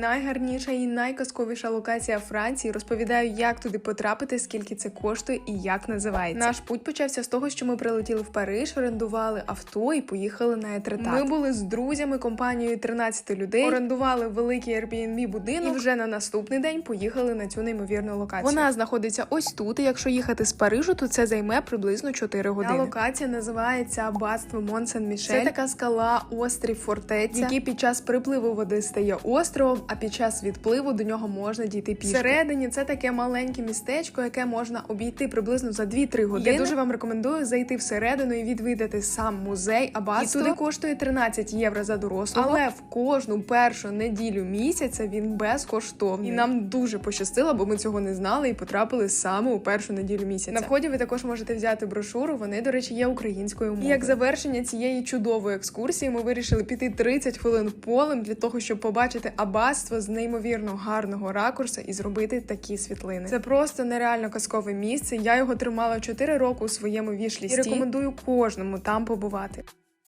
Найгарніша і найказковіша локація Франції. Розповідаю, як туди потрапити, скільки це коштує і як називається. Наш путь почався з того, що ми прилетіли в Париж, орендували авто і поїхали на етретат. Ми були з друзями, компанією 13 людей, орендували великий Airbnb будинок і вже на наступний день поїхали на цю неймовірну локацію. Вона знаходиться ось тут. І якщо їхати з Парижу, то це займе приблизно 4 години. Ця локація називається Аббатство Мон-Сен-Мішель. Це така скала, острів, фортеця, який під час припливу води стає островом, а під час відпливу до нього можна дійти пішки. Всередині це таке маленьке містечко, яке можна обійти приблизно за 2-3 години. Я дуже вам рекомендую зайти всередину і відвідати сам музей Аббатство. І туди коштує 13 євро за дорослого, але в кожну першу неділю місяця він безкоштовний. І нам дуже пощастило, бо ми цього не знали і потрапили саме у першу неділю місяця. На вході ви також можете взяти брошуру. Вони, до речі, є українською мовою. І як завершення цієї чудової екскурсії, ми вирішили піти 30 хвилин полем для того, щоб побачити аббатство з неймовірно гарного ракурсу і зробити такі світлини. Це просто нереально казкове місце. Я його тримала 4 роки у своєму вішлісті. І рекомендую кожному там побувати.